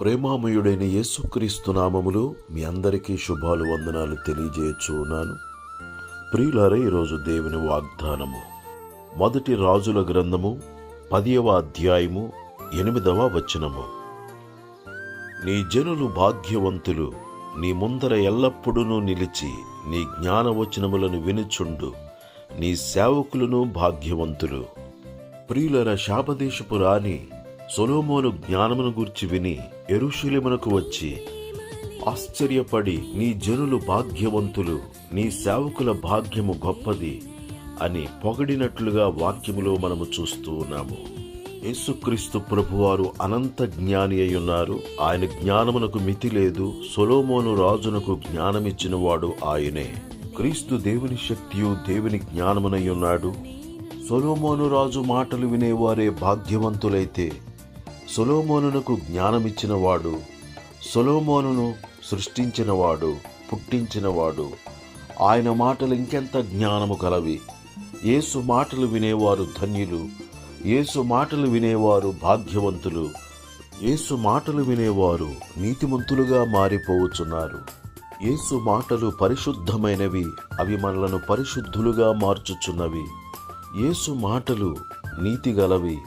ప్రేమామయుడైన యేసుక్రీస్తు నామములో మీ అందరికీ శుభాలు వందనాలు తెలియజేయచున్నాను. ప్రియులారా ఈరోజు దేవుని వాగ్దానము. మొదటి రాజుల గ్రంథము పదియవ అధ్యాయము ఎనిమిదవ వచనము. నీ జనులు భాగ్యవంతులు నీ ముందర ఎల్లప్పుడూ నిలిచి నీ జ్ఞానవచనములను వినుచుండు నీ సేవకులను భాగ్యవంతులు. ప్రియులర శాపదేశపు రాణి సొలోమోను జ్ఞానమును గూర్చి విని ఎరుషులేమునకు వచ్చి ఆశ్చర్యపడి నీ జనులు భాగ్యవంతులు నీ సేవకుల భాగ్యము గొప్పది అని పొగడినట్లుగా వాక్యములో మనము చూస్తూ ఉన్నాము. యేసుక్రీస్తు ప్రభువారు అనంత జ్ఞాని అయి ఉన్నారు ఆయన జ్ఞానమునకు మితి లేదు. సొలోమోను రాజునకు జ్ఞానమిచ్చినవాడు ఆయనే. క్రీస్తు దేవుని శక్తియు దేవుని జ్ఞానమునై ఉన్నాడు సొలోమోను రాజు మాటలు వినేవారే భాగ్యవంతులైతే సొలోమోనునకు జ్ఞానమిచ్చినవాడు సొలోమోనును సృష్టించినవాడు పుట్టించినవాడు. ఆయన మాటలు ఇంకెంత జ్ఞానము కలవి? యేసు మాటలు వినేవారు ధన్యులు యేసు మాటలు వినేవారు భాగ్యవంతులు యేసు మాటలు వినేవారు నీతిమంతులుగా మారిపోవచ్చున్నారు. యేసు మాటలు పరిశుద్ధమైనవి అవి మనలను పరిశుద్ధులుగా మార్చుచున్నవి. యేసు మాటలు నీతి గలవి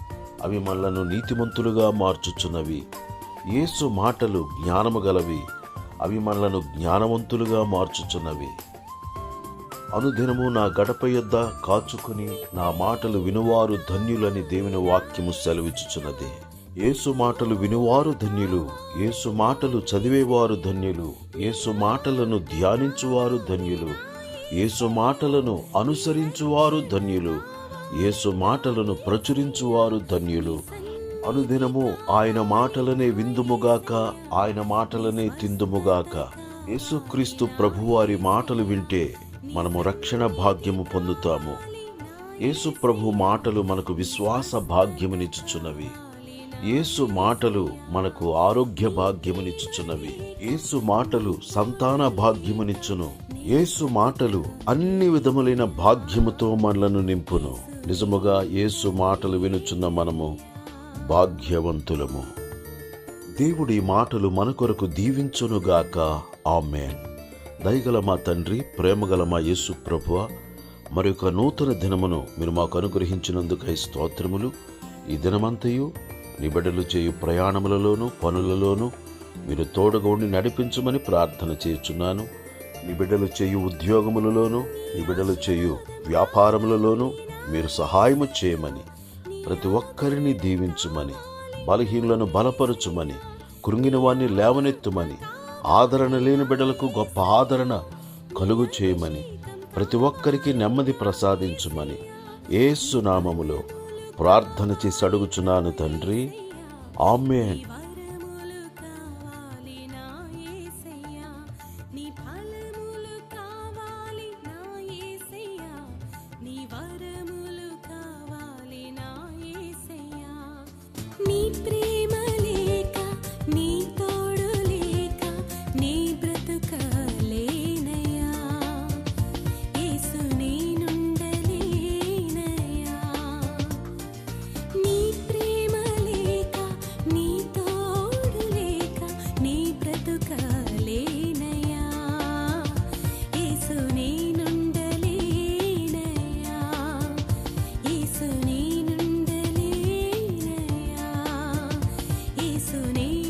అవి మనలను నీతిమంతులుగా మార్చుచున్నవి. యేసు మాటలు జ్ఞానము గలవి అవి మనలను జ్ఞానవంతులుగా మార్చుచున్నవి. అనుదినము నా గడప యొద్ద కాచుకుని నా మాటలు వినువారు ధన్యులని దేవుని వాక్యము సెలవిచ్చుచున్నది. యేసు మాటలు వినువారు ధన్యులు యేసు మాటలు చదివేవారు ధన్యులు యేసు మాటలను ధ్యానించువారు ధన్యులు యేసు మాటలను అనుసరించువారు ధన్యులు యేసు మాటలను ప్రచురించువారు ధన్యులు. అనుదినము ఆయన మాటలనే విందుముగాక ఆయన మాటలనే తిందుముగాక. యేసుక్రీస్తు ప్రభువారి మాటలు వింటే మనము రక్షణ భాగ్యము పొందుతాము. యేసు ప్రభు మాటలు మనకు విశ్వాస భాగ్యమునిచ్చుచున్నవి. యేసు మాటలు మనకు ఆరోగ్య భాగ్యమునిచ్చుచున్నవి. యేసు మాటలు సంతాన భాగ్యమునిచ్చును. యేసు మాటలు అన్ని విధములైన భాగ్యముతో మనలను నింపును. నిజముగా యేసు మాటలు వినుచున్న మనము భాగ్యవంతులము. దేవుడి మాటలు మన కొరకు దీవించునుగాక ఆమెన్. దయగల మా తండ్రి ప్రేమగల మా యేసు ప్రభువ మరొక నూతన దినమును మీరు మాకు అనుగ్రహించినందుకై స్తోత్రములు. ఈ దినమంతయు నిబిడలు చేయు ప్రయాణములలోనూ పనులలోనూ మీరు తోడుగా ఉండి నడిపించమని ప్రార్థన చేస్తున్నాను నిబిడలు చేయు ఉద్యోగములలోనూ నిబిడలు చేయు వ్యాపారములలోనూ మీరు సహాయము చేయమని ప్రతి ఒక్కరిని దీవించుమని బలహీనులను బలపరచుమని కృంగిన వాణ్ణి లేవనెత్తుమని ఆదరణ లేని బిడ్డలకు గొప్ప ఆదరణ కలుగు చేయమని ప్రతి ఒక్కరికి నెమ్మది ప్రసాదించుమని ఏసు నామములో ప్రార్థన చేసి అడుగుచున్నాను తండ్రి. ఆమెన్. நீ பிரே need